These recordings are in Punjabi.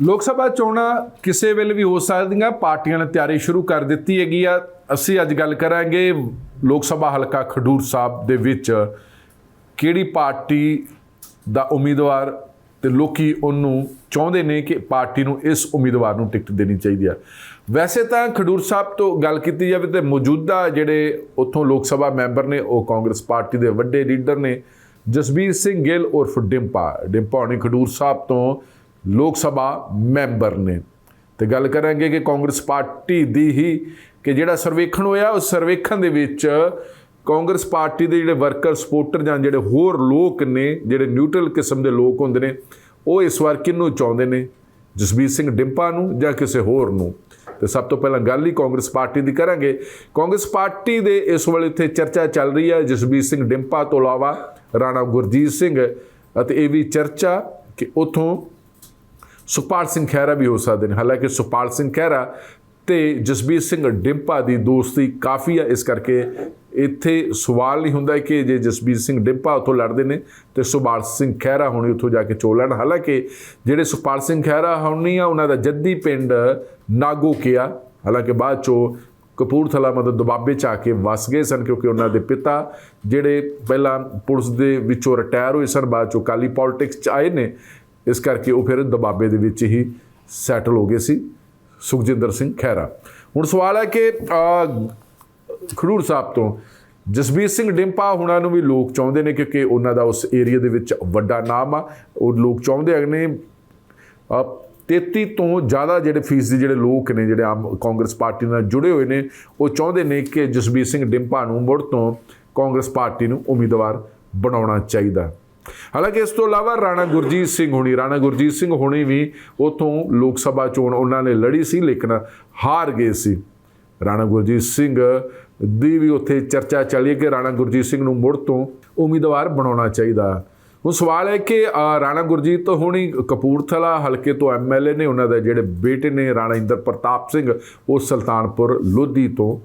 ਲੋਕ ਸਭਾ ਚੋਣਾਂ ਕਿਸੇ ਵੇਲੇ ਵੀ ਹੋ ਸਕਦੀਆਂ, ਪਾਰਟੀਆਂ ਨੇ ਤਿਆਰੀ ਸ਼ੁਰੂ ਕਰ ਦਿੱਤੀ ਹੈਗੀ ਆ। ਅਸੀਂ ਅੱਜ ਗੱਲ ਕਰਾਂਗੇ ਲੋਕ ਸਭਾ ਹਲਕਾ ਖਡੂਰ ਸਾਹਿਬ ਦੇ ਵਿੱਚ ਕਿਹੜੀ ਪਾਰਟੀ ਦਾ ਉਮੀਦਵਾਰ ਤੇ ਲੋਕੀ ਉਹਨੂੰ ਚਾਹੁੰਦੇ ਨੇ ਕਿ ਪਾਰਟੀ ਨੂੰ ਇਸ ਉਮੀਦਵਾਰ ਨੂੰ ਟਿਕਟ ਦੇਣੀ ਚਾਹੀਦੀ ਆ। ਵੈਸੇ ਤਾਂ ਖਡੂਰ ਸਾਹਿਬ ਤੋਂ ਗੱਲ ਕੀਤੀ ਜਾਵੇ ਤੇ ਮੌਜੂਦਾ ਜਿਹੜੇ ਉੱਥੋਂ ਲੋਕ ਸਭਾ ਮੈਂਬਰ ਨੇ, ਉਹ ਕਾਂਗਰਸ ਪਾਰਟੀ ਦੇ ਵੱਡੇ ਲੀਡਰ ਨੇ। ਜਸਬੀਰ ਸਿੰਘ ਗਿੱਲ ਉਰਫ ਡਿੰਪਾ ਡਿੰਪਾ ਹੁਣੀ ਖਡੂਰ ਸਾਹਿਬ ਤੋਂ ਲੋਕ ਸਭਾ ਮੈਂਬਰ ਨੇ। ਤੇ ਗੱਲ ਕਰਾਂਗੇ ਕਿ ਕਾਂਗਰਸ ਪਾਰਟੀ ਦੀ ਹੀ ਕਿ ਜਿਹੜਾ ਸਰਵੇਖਣ ਹੋਇਆ, ਉਸ ਸਰਵੇਖਣ ਦੇ ਵਿੱਚ ਕਾਂਗਰਸ ਪਾਰਟੀ ਦੇ ਜਿਹੜੇ ਵਰਕਰ, ਸਪੋਰਟਰ ਜਾਂ ਜਿਹੜੇ ਹੋਰ ਲੋਕ ਨੇ, ਜਿਹੜੇ ਨਿਊਟਰਲ ਕਿਸਮ ਦੇ ਲੋਕ ਹੁੰਦੇ ਨੇ, ਉਹ ਇਸ ਵਾਰ ਕਿਹਨੂੰ ਚਾਹੁੰਦੇ ਨੇ? ਜਸਬੀਰ ਸਿੰਘ ਡਿੰਪਾ ਨੂੰ ਜਾਂ ਕਿਸੇ ਹੋਰ ਨੂੰ? ਤੇ ਸਭ ਤੋਂ ਪਹਿਲਾਂ ਗੱਲ ਹੀ ਕਾਂਗਰਸ ਪਾਰਟੀ ਦੀ ਕਰਾਂਗੇ। ਕਾਂਗਰਸ ਪਾਰਟੀ ਦੇ ਇਸ ਵੇਲੇ ਇੱਥੇ ਚਰਚਾ ਚੱਲ ਰਹੀ ਹੈ ਜਸਬੀਰ ਸਿੰਘ ਡਿੰਪਾ ਤੋਂ ਇਲਾਵਾ, ਰਾਣਾ ਗੁਰਜੀਤ ਸਿੰਘ। ਅਤੇ ਇਹ ਵੀ ਚਰਚਾ ਕਿ ਉਥੋਂ ਸੁਖਪਾਲ ਸਿੰਘ ਖਹਿਰਾ ਵੀ ਹੋ ਸਕਦੇ ਨੇ। ਹਾਲਾਂਕਿ ਸੁਖਪਾਲ ਸਿੰਘ ਖਹਿਰਾ ਤੇ ਜਸਬੀਰ ਸਿੰਘ ਡਿੰਪਾ ਦੀ ਦੋਸਤੀ ਕਾਫੀ ਆ। ਇਸ ਕਰਕੇ ਇੱਥੇ ਸਵਾਲ ਨਹੀਂ ਹੁੰਦਾ ਕਿ ਜੇ ਜਸਬੀਰ ਸਿੰਘ ਡਿੰਪਾ ਉੱਥੋਂ ਲੜਦੇ ਨੇ ਤੇ ਸੁਖਪਾਲ ਸਿੰਘ ਖਹਿਰਾ ਹੋਣੀ ਉੱਥੋਂ ਜਾ ਕੇ ਚੋਣ ਲੜਨ। ਹਾਲਾਂਕਿ ਜਿਹੜੇ ਸੁਖਪਾਲ ਸਿੰਘ ਖਹਿਰਾ ਹੋਣੀ ਆ, ਉਹਨਾਂ ਦਾ ਜੱਦੀ ਪਿੰਡ ਨਾਗੋ ਕਿਆ ਹਾਲਾਂਕਿ ਬਾਅਦ ਚੋਂ ਕਪੂਰਥਲਾ ਮਤਲਬ ਦੁਬਾਬੇ ਚ ਆ ਕੇ ਵਸ ਗਏ ਸਨ ਕਿਉਂਕਿ ਉਹਨਾਂ ਦੇ ਪਿਤਾ ਜਿਹੜੇ ਪਹਿਲਾਂ ਪੁਲਿਸ ਦੇ ਵਿੱਚੋਂ ਰਿਟਾਇਰ ਹੋਏ ਸਨ, ਬਾਅਦ ਚੋਂ ਕਾਲੀ ਪੋਲਿਟਿਕਸ ਚ ਆਏ ਨੇ। ਇਸ ਕਰਕੇ ਉਹ ਫਿਰ ਦਬਾਬੇ ਦੇ ਵਿੱਚ ਹੀ ਸੈਟਲ ਹੋ ਗਏ ਸੀ। ਸੁਖਜਿੰਦਰ ਸਿੰਘ ਖਹਿਰਾ। ਹੁਣ ਸਵਾਲ ਹੈ ਕਿ ਖਡੂਰ ਸਾਹਿਬ ਤੋਂ ਜਸਬੀਰ ਸਿੰਘ ਡਿੰਪਾ ਹੁਣਾਂ ਨੂੰ ਵੀ ਲੋਕ ਚਾਹੁੰਦੇ ਨੇ ਕਿਉਂਕਿ ਉਹਨਾਂ ਦਾ ਉਸ ਏਰੀਆ ਦੇ ਵਿੱਚ ਵੱਡਾ ਨਾਮ ਆ। ਉਹ ਲੋਕ ਚਾਹੁੰਦੇ ਹੈਗੇ ਨੇ ਅਹ 33 ਤੋਂ ਜ਼ਿਆਦਾ ਜਿਹੜੇ ਫੀਸਦੀ ਜਿਹੜੇ ਲੋਕ ਨੇ, ਜਿਹੜੇ ਆਮ ਕਾਂਗਰਸ ਪਾਰਟੀ ਨਾਲ ਜੁੜੇ ਹੋਏ ਨੇ, ਉਹ ਚਾਹੁੰਦੇ ਨੇ ਕਿ ਜਸਬੀਰ ਸਿੰਘ ਡਿੰਪਾ ਨੂੰ ਮੁੜ ਤੋਂ ਕਾਂਗਰਸ ਪਾਰਟੀ ਨੂੰ ਉਮੀਦਵਾਰ ਬਣਾਉਣਾ ਚਾਹੀਦਾ। ਹਾਲਾਂਕਿ ਇਸ ਤੋਂ ਇਲਾਵਾ ਰਾਣਾ ਗੁਰਜੀਤ ਸਿੰਘ ਹੋਣੀ, ਰਾਣਾ ਗੁਰਜੀਤ ਸਿੰਘ ਹੋਣੀ ਵੀ ਉਥੋਂ ਲੋਕ ਸਭਾ ਚੋਣ ਉਹਨਾਂ ਨੇ ਲੜੀ ਸੀ, ਲੇਕਿਨ ਹਾਰ ਗਏ ਸੀ। ਰਾਣਾ ਗੁਰਜੀਤ ਸਿੰਘ ਦੀ ਵੀ ਉੱਥੇ ਚਰਚਾ ਚੱਲੀ ਕਿ ਰਾਣਾ ਗੁਰਜੀਤ ਸਿੰਘ ਨੂੰ ਮੁੜ ਤੋਂ ਉਮੀਦਵਾਰ ਬਣਾਉਣਾ ਚਾਹੀਦਾ। ਹੁਣ ਸਵਾਲ ਹੈ ਕਿ ਰਾਣਾ ਗੁਰਜੀਤ ਹੋਣੀ ਕਪੂਰਥਲਾ ਹਲਕੇ ਤੋਂ ਐਮਐਲਏ ਨੇ, ਉਹਨਾਂ ਦੇ ਜਿਹੜੇ ਬੇਟੇ ਨੇ, ਰਾਣਾ ਇੰਦਰ ਪ੍ਰਤਾਪ ਸਿੰਘ, ਉਹ ਸੁਲਤਾਨਪੁਰ ਲੋਧੀ ਤੋਂ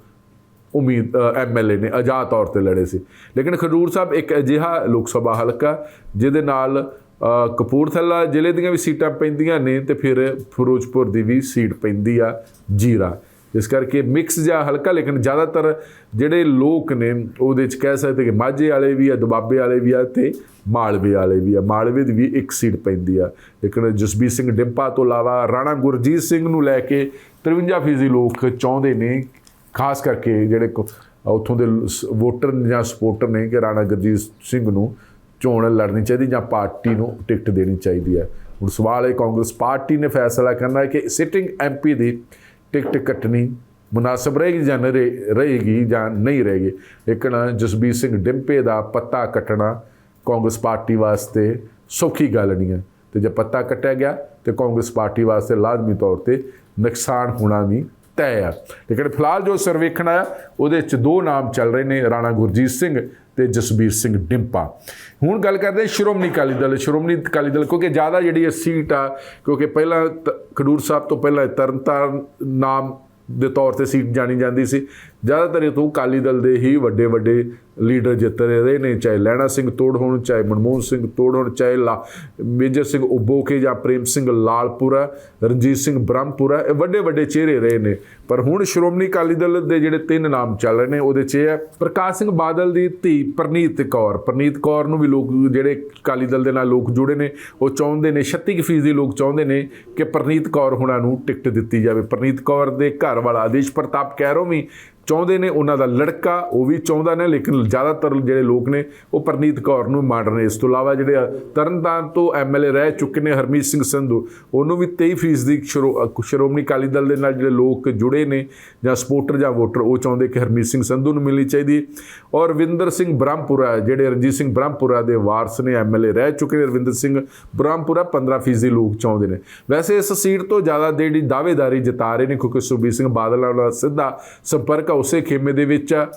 ਉਮੀਦ ਐਮਐਲਏ ਨੇ ਆਜ਼ਾਦ ਤੌਰ ਤੇ ਲੜੇ ਸੀ। ਲੇਕਿਨ ਖਡੂਰ ਸਾਹਿਬ ਇੱਕ ਅਜਿਹਾ ਲੋਕ ਸਭਾ ਹਲਕਾ, ਜਿਹਦੇ ਨਾਲ ਕਪੂਰਥਲਾ ਜ਼ਿਲ੍ਹੇ ਦੀਆਂ ਵੀ ਸੀਟਾਂ ਪੈਂਦੀਆਂ ਨੇ ਤੇ ਫਿਰ ਫਿਰੋਜ਼ਪੁਰ ਦੀ ਵੀ ਸੀਟ ਪੈਂਦੀ ਆ ਜੀਰਾ। ਇਸ ਕਰਕੇ ਮਿਕਸ ਜਿਹਾ ਹਲਕਾ, ਲੇਕਿਨ ਜ਼ਿਆਦਾਤਰ ਜਿਹੜੇ ਲੋਕ ਨੇ, ਉਹਦੇ ਚ ਕਹਿ ਸਕਦੇ ਕਿ ਮਾਝੇ ਵਾਲੇ ਵੀ ਆ, ਦੁਬਾਬੇ ਵਾਲੇ ਵੀ ਆ ਤੇ ਮਾਲਵੇ ਵਾਲੇ ਵੀ ਆ। ਮਾਲਵੇ ਦੀ ਵੀ ਇੱਕ ਸੀਟ ਪੈਂਦੀ ਆ। ਲੇਕਿਨ ਜਸਬੀਰ ਸਿੰਘ ਡਿੰਪਾ ਤੋਂ ਇਲਾਵਾ ਰਾਣਾ ਗੁਰਜੀਤ ਸਿੰਘ ਨੂੰ ਲੈ ਕੇ 53 ਫੀਸਦੀ ਲੋਕ ਚਾਹੁੰਦੇ ਨੇ ਖਾਸ ਕਰਕੇ ਜਿਹੜੇ ਕੋ- ਉੱਥੋਂ ਦੇ ਸ- ਵੋਟਰ ਜਾਂ ਸਪੋਰਟਰ ਨੇ ਕਿ ਰਾਣਾ ਗੁਰਜੀਤ ਸਿੰਘ ਨੂੰ ਚੋਣ ਲੜਨੀ ਚਾਹੀਦੀ ਜਾਂ ਪਾਰਟੀ ਨੂੰ ਟਿਕਟ ਦੇਣੀ ਚਾਹੀਦੀ ਹੈ। ਹੁਣ ਸਵਾਲ ਹੈ, ਕਾਂਗਰਸ ਪਾਰਟੀ ਨੇ ਫੈਸਲਾ ਕਰਨਾ ਹੈ ਕਿ ਸਿਟਿੰਗ ਐਮਪੀ ਦੀ ਟਿਕਟ ਕੱਟਣੀ ਮੁਨਾਸਬ ਰਹੇਗੀ ਜਾਂ ਨਹੀਂ ਰਹੇ- ਰਹੇਗੀ ਜਾਂ ਨਹੀਂ ਰਹੇਗੀ? ਲੇਕਿਨ ਜਸਬੀਰ ਸਿੰਘ ਡਿੰਪੇ ਦਾ ਪੱਤਾ ਕੱਟਣਾ ਕਾਂਗਰਸ ਪਾਰਟੀ ਵਾਸਤੇ ਸੌਖੀ ਗੱਲ ਨਹੀਂ ਹੈ। ਤੇ ਜੇ ਪੱਤਾ ਕੱਟਿਆ ਗਿਆ ਤੇ ਕਾਂਗਰਸ ਪਾਰਟੀ ਵਾਸਤੇ ਲਾਜ਼ਮੀ ਤੌਰ ਤੇ ਨੁਕਸਾਨ ਹੋਣਾ ਵੀ ਤੈਅ ਆ ਲੇਕਿਨ ਫਿਲਹਾਲ ਜੋ ਸਰਵੇਖਣ ਆਇਆ ਉਹਦੇ ਵਿੱਚ ਦੋ ਨਾਮ ਚੱਲ ਰਹੇ ਨੇ, ਰਾਣਾ ਗੁਰਜੀਤ ਸਿੰਘ ਤੇ ਜਸਬੀਰ ਸਿੰਘ ਡਿੰਪਾ। ਹੁਣ ਗੱਲ ਕਰਦੇ ਸ਼੍ਰੋਮਣੀ ਅਕਾਲੀ ਦਲ, ਸ਼੍ਰੋਮਣੀ ਅਕਾਲੀ ਦਲ, ਕਿਉਂਕਿ ਜ਼ਿਆਦਾ ਜਿਹੜੀ ਇਹ ਸੀਟ ਆ, ਕਿਉਂਕਿ ਪਹਿਲਾਂ ਤ- ਖਡੂਰ ਸਾਹਿਬ ਤੋਂ ਪਹਿਲਾਂ ਤਰਨਤਾਰਨ ਨਾਮ ਦੇ ਤੌਰ ਤੇ ਸੀਟ ਜਾਣੀ ਜਾਂਦੀ ਸੀ ਜ਼ਿਆਦਾਤਰ ਇਹ ਤੋਂ ਅਕਾਲੀ ਦਲ ਦੇ ਹੀ ਵੱਡੇ ਵੱਡੇ ਲੀਡਰ ਜਿੱਤ ਰਹੇ ਨੇ, ਚਾਹੇ ਲਹਿਣਾ ਸਿੰਘ ਤੋੜ ਹੋਣ, ਚਾਹੇ ਮਨਮੋਹਨ ਸਿੰਘ ਤੋੜ ਹੋਣ, ਚਾਹੇ ਲਾ ਮੇਜਰ ਸਿੰਘ ਉਬੋਕੇ ਜਾਂ ਪ੍ਰੇਮ ਸਿੰਘ ਲਾਲਪੁਰਾ, ਰਣਜੀਤ ਸਿੰਘ ਬ੍ਰਹਮਪੁਰਾ, ਇਹ ਵੱਡੇ ਵੱਡੇ ਚਿਹਰੇ ਰਹੇ ਨੇ। ਪਰ ਹੁਣ ਸ਼੍ਰੋਮਣੀ ਅਕਾਲੀ ਦਲ ਦੇ ਜਿਹੜੇ ਤਿੰਨ ਨਾਮ ਚੱਲ ਰਹੇ ਨੇ, ਉਹਦੇ 'ਚ ਇਹ ਹੈ ਪ੍ਰਕਾਸ਼ ਸਿੰਘ ਬਾਦਲ ਦੀ ਧੀ ਪ੍ਰਨੀਤ ਕੌਰ। ਪ੍ਰਨੀਤ ਕੌਰ ਨੂੰ ਵੀ ਲੋਕ ਜਿਹੜੇ ਅਕਾਲੀ ਦਲ ਦੇ ਨਾਲ ਲੋਕ ਜੁੜੇ ਨੇ, ਉਹ ਚਾਹੁੰਦੇ ਨੇ 36% ਦੇ ਲੋਕ ਚਾਹੁੰਦੇ ਨੇ ਕਿ ਪ੍ਰਨੀਤ ਕੌਰ ਹੁਣਾਂ ਨੂੰ ਟਿਕਟ ਦਿੱਤੀ ਜਾਵੇ। ਪ੍ਰਨੀਤ ਕੌਰ ਦੇ ਘਰ ਵਾਲਾ ਆਦੇਸ਼ ਪ੍ਰਤਾਪ ਕੈਰੋ ਵੀ ਚਾਹੁੰਦੇ ਨੇ ਉਹਨਾਂ ਦਾ ਲੜਕਾ, ਉਹ ਵੀ ਚਾਹੁੰਦਾ ਨੇ, ਲੇਕਿਨ ਜ਼ਿਆਦਾਤਰ ਜਿਹੜੇ ਲੋਕ ਨੇ, ਉਹ ਪਰਨੀਤ ਕੌਰ ਨੂੰ ਮੰਨ ਰਹੇ ਇਸ ਤੋਂ ਇਲਾਵਾ ਜਿਹੜੇ ਤਰਨਤਾਰਨ ਤੋਂ ਐਮਐਲਏ ਰਹਿ ਚੁੱਕੇ ਨੇ ਹਰਮੀਤ ਸਿੰਘ ਸੰਧੂ, ਉਹਨੂੰ ਵੀ 23% ਦੀ ਸ਼੍ਰੋ- ਸ਼੍ਰੋਮਣੀ ਅਕਾਲੀ ਦਲ ਦੇ ਨਾਲ ਜਿਹੜੇ ਲੋਕ ਜੁੜੇ ਨੇ, ਜਾਂ ਸਪੋਰਟਰ ਜਾਂ ਵੋਟਰ, ਉਹ ਚਾਹੁੰਦੇ ਕਿ ਹਰਮੀਤ ਸਿੰਘ ਸੰਧੂ ਨੂੰ ਮਿਲਣੀ ਚਾਹੀਦੀ ਔਰ ਰਵਿੰਦਰ ਸਿੰਘ ਬ੍ਰਹਮਪੁਰਾ, ਜਿਹੜੇ ਰਣਜੀਤ ਸਿੰਘ ਬ੍ਰਹਮਪੁਰਾ ਦੇ ਵਾਰਸ ਨੇ ਐਮਐਲਏ ਰਹਿ ਚੁੱਕੇ ਨੇ, ਰਵਿੰਦਰ ਸਿੰਘ ਬ੍ਰਹਮਪੁਰਾ 15% ਦੀ ਲੋਕ ਚਾਹੁੰਦੇ ਨੇ। ਵੈਸੇ ਇਸ ਸੀਟ ਤੋਂ ਜ਼ਿਆਦਾ ਜਿਹੜੀ ਦਾਅਵੇਦਾਰੀ ਜਤਾ ਰਹੇ ਨੇ, ਕਿਉਂਕਿ ਸੁਖਬੀਰ ਸਿੰਘ ਬਾਦਲ ਨਾਲ ਸਿੱਧਾ ਸੰਪਰਕ ਉਸੇ ਖੇਮੇ ਦੇ ਵਿੱਚ ਆ।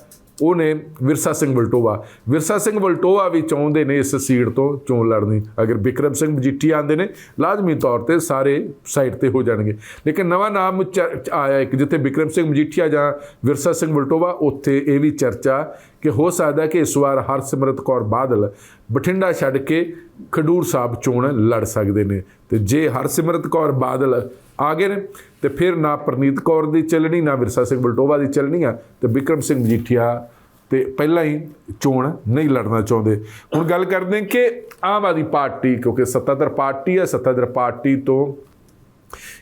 ਉਹ ਨੇ ਵਿਰਸਾ ਸਿੰਘ ਵਲਟੋਆ ਵਿਰਸਾ ਸਿੰਘ ਵਲਟੋਆ ਵੀ ਚਾਹੁੰਦੇ ਨੇ ਇਸ ਸੀਟ ਤੋਂ ਚੋਣ ਲੜਨੀ। ਅਗਰ ਬਿਕਰਮ ਸਿੰਘ ਮਜੀਠੀ ਆਂਦੇ ਨੇ, ਲਾਜ਼ਮੀ ਤੌਰ ਤੇ ਸਾਰੇ ਸਾਈਡ ਤੇ ਹੋ ਜਾਣਗੇ। ਲੇਕਿਨ ਨਵਾਂ ਨਾਮ ਚ- ਆਇਆ ਇੱਕ, ਜਿੱਥੇ ਬਿਕਰਮ ਸਿੰਘ ਮਜੀਠੀਆ ਜਾਂ ਵਿਰਸਾ ਸਿੰਘ ਵਲਟੋਆ ਉੱਥੇ ਇਹ ਵੀ ਚਰਚਾ ਕਿ ਹੋ ਸਕਦਾ ਕਿ ਇਸ ਵਾਰ ਹਰਸਿਮਰਤ ਕੌਰ ਬਾਦਲ ਬਠਿੰਡਾ ਛੱਡ ਕੇ ਖਡੂਰ ਸਾਹਿਬ ਚੋਣ ਲੜ ਸਕਦੇ ਨੇ। ਤੇ ਜੇ ਹਰਸਿਮਰਤ ਕੌਰ ਬਾਦਲ ਆ ਗਏ ਨੇ, ਤੇ ਫਿਰ ਨਾ ਪ੍ਰਨੀਤ ਕੌਰ ਦੀ ਚੱਲਣੀ, ਨਾ ਵਿਰਸਾ ਸਿੰਘ ਬਲਟੋਵਾ ਦੀ ਚੱਲਣੀ ਆ, ਤੇ ਵਿਕਰਮ ਸਿੰਘ ਮਜੀਠੀਆ ਤੇ ਪਹਿਲਾਂ ਹੀ ਚੋਣ ਨਹੀਂ ਲੜਨਾ ਚਾਹੁੰਦੇ। ਹੁਣ ਗੱਲ ਕਰਦੇ ਕਿ ਆਮ ਆਦਮੀ ਪਾਰਟੀ, ਕਿਉਂਕਿ ਸੱਤਾਧਰ ਪਾਰਟੀ ਹੈ ਸੱਤਾਧਰ ਪਾਰਟੀ ਤੋਂ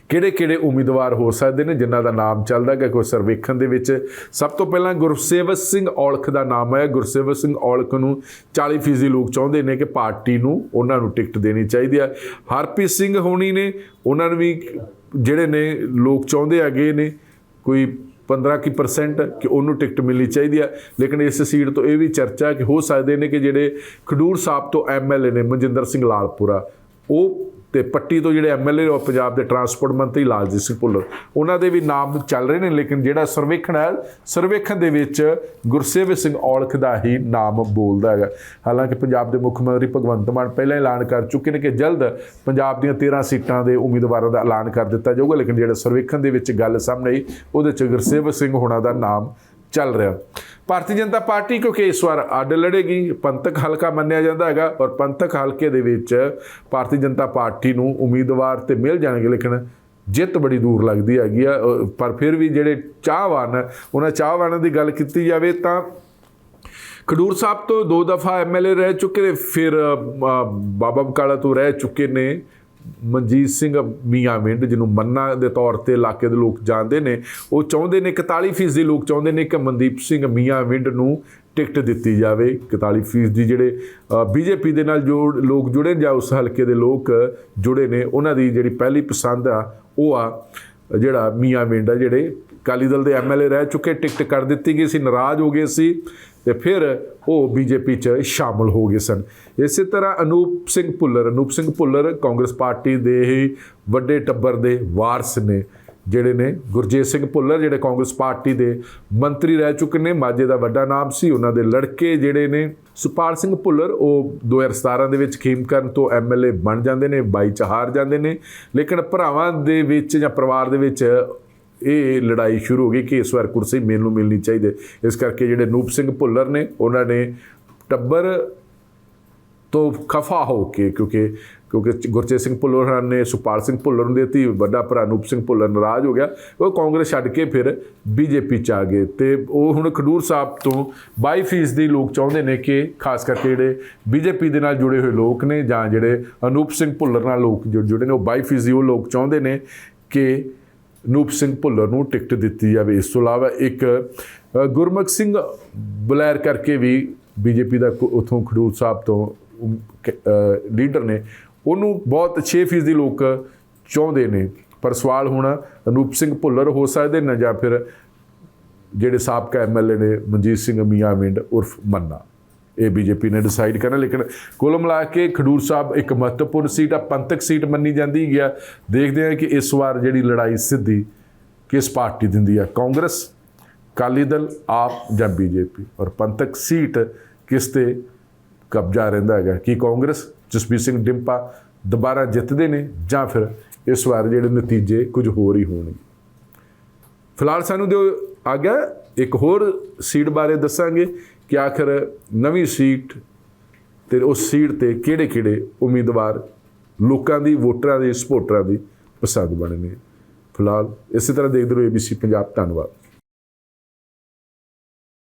ਕਿਹੜੇ ਕਿਹੜੇ ਉਮੀਦਵਾਰ ਹੋ ਸਕਦੇ ਨੇ, ਜਿਨ੍ਹਾਂ ਦਾ ਨਾਮ ਚੱਲਦਾ ਹੈ ਕੋਈ ਸਰਵੇਖਣ ਦੇ ਵਿੱਚ। ਸਭ ਤੋਂ ਪਹਿਲਾਂ ਗੁਰਸੇਵਕ ਸਿੰਘ ਔਲਖ ਦਾ ਨਾਮ ਹੈ। ਗੁਰਸੇਵਕ ਸਿੰਘ ਔਲਖ ਨੂੰ 40% ਲੋਕ ਚਾਹੁੰਦੇ ਨੇ ਕਿ ਪਾਰਟੀ ਨੂੰ ਉਹਨਾਂ ਨੂੰ ਟਿਕਟ ਦੇਣੀ ਚਾਹੀਦੀ ਹੈ। ਹਰਪ੍ਰੀਤ ਸਿੰਘ ਹੋਣੀ ਨੇ, ਉਹਨਾਂ ਨੂੰ ਵੀ ਜਿਹੜੇ ਨੇ ਲੋਕ ਚਾਹੁੰਦੇ ਹੈਗੇ ਨੇ, ਕੋਈ 15 ਕੀ ਪਰਸੈਂਟ ਕਿ ਉਹਨੂੰ ਟਿਕਟ ਮਿਲਣੀ ਚਾਹੀਦੀ ਹੈ। ਲੇਕਿਨ ਇਸ ਸੀਟ ਤੋਂ ਇਹ ਵੀ ਚਰਚਾ ਕਿ ਹੋ ਸਕਦੇ ਨੇ ਕਿ ਜਿਹੜੇ ਖਡੂਰ ਸਾਹਿਬ ਤੋਂ ਐਮਐਲਏ ਨੇ, ਮਨਜਿੰਦਰ ਸਿੰਘ ਲਾਲਪੁਰਾ, ਉਹ ਤੇ ਪੱਟੀ ਤੋਂ ਜਿਹੜੇ ਐਮਐਲਏ ਉਹ ਪੰਜਾਬ ਦੇ ਟਰਾਂਸਪੋਰਟ ਮੰਤਰੀ ਲਾਲਜੀਤ ਸਿੰਘ ਭੁੱਲਰ, ਉਹਨਾਂ ਦੇ ਵੀ ਨਾਮ ਚੱਲ ਰਹੇ ਨੇ, ਲੇਕਿਨ ਜਿਹੜਾ ਸਰਵੇਖਣ ਹੈ, ਸਰਵੇਖਣ ਦੇ ਵਿੱਚ ਗੁਰਸੇਵ ਸਿੰਘ ਔਲਖ ਦਾ ਹੀ ਨਾਮ ਬੋਲਦਾ ਹੈਗਾ। ਹਾਲਾਂਕਿ ਪੰਜਾਬ ਦੇ ਮੁੱਖ ਮੰਤਰੀ ਭਗਵੰਤ ਮਾਨ ਪਹਿਲਾਂ ਹੀ ਐਲਾਨ ਕਰ ਚੁੱਕੇ ਨੇ ਕਿ ਜਲਦ ਪੰਜਾਬ ਦੀਆਂ 13 ਸੀਟਾਂ ਦੇ ਉਮੀਦਵਾਰਾਂ ਦਾ ਐਲਾਨ ਕਰ ਦਿੱਤਾ ਜਾਊਗਾ, ਲੇਕਿਨ ਜਿਹੜਾ ਸਰਵੇਖਣ ਦੇ ਵਿੱਚ ਗੱਲ ਸਾਹਮਣੇ ਆਈ, ਉਹਦੇ ਚ ਗੁਰਸੇਵ ਸਿੰਘ ਹੋਣਾ ਦਾ ਨਾਮ ਚੱਲ ਰਿਹਾ। ਭਾਰਤੀ ਜਨਤਾ ਪਾਰਟੀ, ਕਿਉਂਕਿ ਇਸ ਵਾਰ ਅੱਡ ਲੜੇਗੀ, ਪੰਥਕ ਹਲਕਾ ਮੰਨਿਆ ਜਾਂਦਾ ਹੈਗਾ ਔਰ ਪੰਥਕ ਹਲਕੇ ਦੇ ਵਿੱਚ ਭਾਰਤੀ ਜਨਤਾ ਪਾਰਟੀ ਨੂੰ ਉਮੀਦਵਾਰ ਤੇ ਮਿਲ ਜਾਣਗੇ, ਲੇਕਿਨ ਜਿੱਤ ਬੜੀ ਦੂਰ ਲੱਗਦੀ ਹੈਗੀ ਆ ਪਰ ਫਿਰ ਵੀ ਜਿਹੜੇ ਚਾਹਵਾਨ, ਉਹਨਾਂ ਚਾਹਵਾਨਾਂ ਦੀ ਗੱਲ ਕੀਤੀ ਜਾਵੇ ਤਾਂ ਖਡੂਰ ਸਾਹਿਬ ਤੋਂ ਦੋ ਦਫਾ ਐਮਐਲਏ ਰਹਿ ਚੁੱਕੇ ਨੇ, ਫਿਰ ਬਾਬਾ ਬਕਾਲਾ ਤੋਂ ਰਹਿ ਚੁੱਕੇ ਨੇ। ਮਨਜੀਤ ਸਿੰਘ ਮੀਆਂ ਮਿੰਡ, ਜਿਹਨੂੰ ਮੰਨਾ ਦੇ ਤੌਰ ਤੇ ਇਲਾਕੇ ਦੇ ਲੋਕ ਜਾਣਦੇ ਨੇ, ਉਹ ਚਾਹੁੰਦੇ ਨੇ 41% ਦੇ ਲੋਕ ਚਾਹੁੰਦੇ ਨੇ ਕਿ ਮਨਦੀਪ ਸਿੰਘ ਮੀਆਂ ਮਿੰਡ ਨੂੰ ਟਿਕਟ ਦਿੱਤੀ ਜਾਵੇ। 41% ਦੀ ਜਿਹੜੇ ਬੀਜੇਪੀ ਦੇ ਨਾਲ ਜੋ ਲੋਕ ਜੁੜੇ ਨੇ ਜਾਂ ਉਸ ਹਲਕੇ ਦੇ ਲੋਕ ਜੁੜੇ ਨੇ, ਉਹਨਾਂ ਦੀ ਜਿਹੜੀ ਪਹਿਲੀ ਪਸੰਦ ਆ, ਉਹ ਆ ਜਿਹੜਾ ਮੀਆਂ ਮਿੰਡ ਆ, ਜਿਹੜੇ ਅਕਾਲੀ ਦਲ ਦੇ ਐਮਐਲਏ ਰਹਿ ਚੁੱਕੇ, ਟਿਕਟ ਕਰ ਦਿੱਤੀ ਗਈ ਸੀ, ਨਾਰਾਜ਼ ਹੋ ਗਏ ਸੀ। ਤੇ ਫਿਰ ਉਹ ਬੀਜੇਪੀ 'ਚ ਸ਼ਾਮਲ ਹੋ ਗਏ ਸਨ। ਇਸੇ ਤਰ੍ਹਾਂ ਅਨੂਪ ਸਿੰਘ ਭੁੱਲਰ, ਅਨੂਪ ਸਿੰਘ ਭੁੱਲਰ ਕਾਂਗਰਸ ਪਾਰਟੀ ਦੇ ਹੀ ਵੱਡੇ ਟੱਬਰ ਦੇ ਵਾਰਸ ਨੇ, ਜਿਹੜੇ ਨੇ ਗੁਰਜੀਤ ਸਿੰਘ ਭੁੱਲਰ, ਜਿਹੜੇ ਕਾਂਗਰਸ ਪਾਰਟੀ ਦੇ ਮੰਤਰੀ ਰਹਿ ਚੁੱਕੇ ਨੇ, ਮਾਝੇ ਦਾ ਵੱਡਾ ਨਾਮ ਸੀ, ਉਹਨਾਂ ਦੇ ਲੜਕੇ ਜਿਹੜੇ ਨੇ, ਸੁਪਾਲ ਸਿੰਘ ਭੁੱਲਰ, ਉਹ 2017 ਦੇ ਵਿੱਚ ਖੀਮਕਰਨ ਤੋਂ ਐਮਐਲਏ ਬਣ ਜਾਂਦੇ ਨੇ 22 ਚ ਹਾਰ ਜਾਂਦੇ ਨੇ, ਲੇਕਿਨ ਭਰਾਵਾਂ ਦੇ ਵਿੱਚ ਜਾਂ ਪਰਿਵਾਰ ਦੇ ਵਿੱਚ ਇਹ ਲੜਾਈ ਸ਼ੁਰੂ ਹੋ ਗਈ ਕਿ ਇਸ ਵਾਰ ਕੁਰਸੀ ਮੈਨੂੰ ਮਿਲਣੀ ਚਾਹੀਦੀ। ਇਸ ਕਰਕੇ ਜਿਹੜੇ ਨੂਪ ਸਿੰਘ ਭੁੱਲਰ ਨੇ, ਉਹਨਾਂ ਨੇ ਟੱਬਰ ਤੋਂ ਖਫਾ ਹੋ ਕੇ, ਕਿਉਂਕਿ ਕਿਉਂਕਿ ਗੁਰਚੇਤ ਸਿੰਘ ਭੁੱਲਰ ਹੋਰਾਂ ਨੇ, ਸੁਪਾਲ ਸਿੰਘ ਭੁੱਲਰ ਨੂੰ ਦਿੱਤੀ ਵੱਡਾ ਭਰਾ ਨੂਪ ਸਿੰਘ ਭੁੱਲਰ ਨਾਰਾਜ਼ ਹੋ ਗਿਆ। ਉਹ ਕਾਂਗਰਸ ਛੱਡ ਕੇ ਫਿਰ ਬੀਜੇਪੀ ਚ ਆ ਗਏ ਤੇ ਉਹ ਹੁਣ ਖਡੂਰ ਸਾਹਿਬ ਤੋਂ 22% ਦੀ ਲੋਕ ਚਾਹੁੰਦੇ ਨੇ ਕਿ ਖਾਸ ਕਰਕੇ ਜਿਹੜੇ ਬੀਜੇਪੀ ਦੇ ਨਾਲ ਜੁੜੇ ਹੋਏ ਲੋਕ ਨੇ ਜਾਂ ਜਿਹੜੇ ਅਨੂਪ ਸਿੰਘ ਭੁੱਲਰ ਨਾਲ ਲੋਕ ਜੁੜ- ਜੁੜੇ ਨੇ, ਉਹ 22% ਉਹ ਲੋਕ ਚਾਹੁੰਦੇ ਨੇ ਕਿ ਨੂਪ ਸਿੰਘ ਭੁੱਲਰ ਨੂੰ ਟਿਕਟ ਦਿੱਤੀ ਜਾਵੇ। ਇਸ ਤੋਂ ਇਲਾਵਾ ਇੱਕ ਅ, ਗੁਰਮੁਖ ਸਿੰਘ ਬਲੈਰ ਕਰਕੇ ਵੀ ਬੀਜੇਪੀ ਦਾ ਕੋ- ਉੱਥੋਂ ਖਡੂਰ ਸਾਹਿਬ ਤੋਂ ਲੀਡਰ ਨੇ। ਉਹਨੂੰ ਬਹੁਤ 6% ਦੀ ਲੋਕ ਚਾਹੁੰਦੇ ਨੇ। ਪਰ ਸਵਾਲ ਹੁਣ ਅਨੂਪ ਸਿੰਘ ਭੁੱਲਰ ਹੋ ਸਕਦੇ ਨੇ ਜਾਂ ਫਿਰ ਜਿਹੜੇ ਸਾਬਕਾ ਐਮਐਲਏ ਨੇ ਮਨਜੀਤ ਸਿੰਘ ਮੀਆਂ ਮਿੰਡ ਉਰਫ ਮੰਨਾ? ਇਹ ਬੀਜੇਪੀ ਨੇ ਡਿਸਾਈਡ ਕਰਨਾ, ਲੇਕਿਨ ਕੁੱਲ ਮਿਲਾ ਕੇ ਖਡੂਰ ਸਾਹਿਬ ਇੱਕ ਮਹੱਤਵਪੂਰਨ ਸੀਟ ਆ, ਪੰਥਕ ਸੀਟ ਮੰਨੀ ਜਾਂਦੀ ਗਿਆ ਦੇਖਦੇ ਹਾਂ ਕਿ ਇਸ ਵਾਰ ਜਿਹੜੀ ਲੜਾਈ ਸਿੱਧੀ ਕਿਸ ਪਾਰਟੀ ਦਿੰਦੀ ਆ, ਕਾਂਗਰਸ, ਅਕਾਲੀ ਦਲ, ਆਪ ਜਾਂ ਬੀਜੇਪੀ? ਔਰ ਪੰਥਕ ਸੀਟ ਕਿਸ ਤੇ ਕਬਜ਼ਾ ਰਹਿੰਦਾ ਹੈਗਾ? ਕੀ ਕਾਂਗਰਸ ਜਸਬੀਰ ਸਿੰਘ ਡਿੰਪਾ ਦੁਬਾਰਾ ਜਿੱਤਦੇ ਨੇ ਜਾਂ ਫਿਰ ਇਸ ਵਾਰ ਜਿਹੜੇ ਨਤੀਜੇ ਕੁਝ ਹੋਰ ਹੀ ਹੋਣਗੇ? ਫਿਲਹਾਲ ਸਾਨੂੰ ਦਿਓ, ਆ ਗਿਆ ਇੱਕ ਹੋਰ ਸੀਟ ਬਾਰੇ ਦੱਸਾਂਗੇ ਕਿ ਆਖਰ ਨਵੀਂ ਸੀਟ ਤੇ ਉਸ ਸੀਟ ਤੇ ਕਿਹੜੇ ਕਿਹੜੇ ਉਮੀਦਵਾਰ ਲੋਕਾਂ ਦੀ, ਵੋਟਰਾਂ ਦੀ ਸਪੋਰਟਰਾਂ ਦੀ ਪਸੰਦ ਬਣੇ ਨੇ ਫਿਲਹਾਲ ਇਸੇ ਤਰ੍ਹਾਂ ਦੇਖਦੇ ਰਹੋ ABC ਪੰਜਾਬ ਧੰਨਵਾਦ।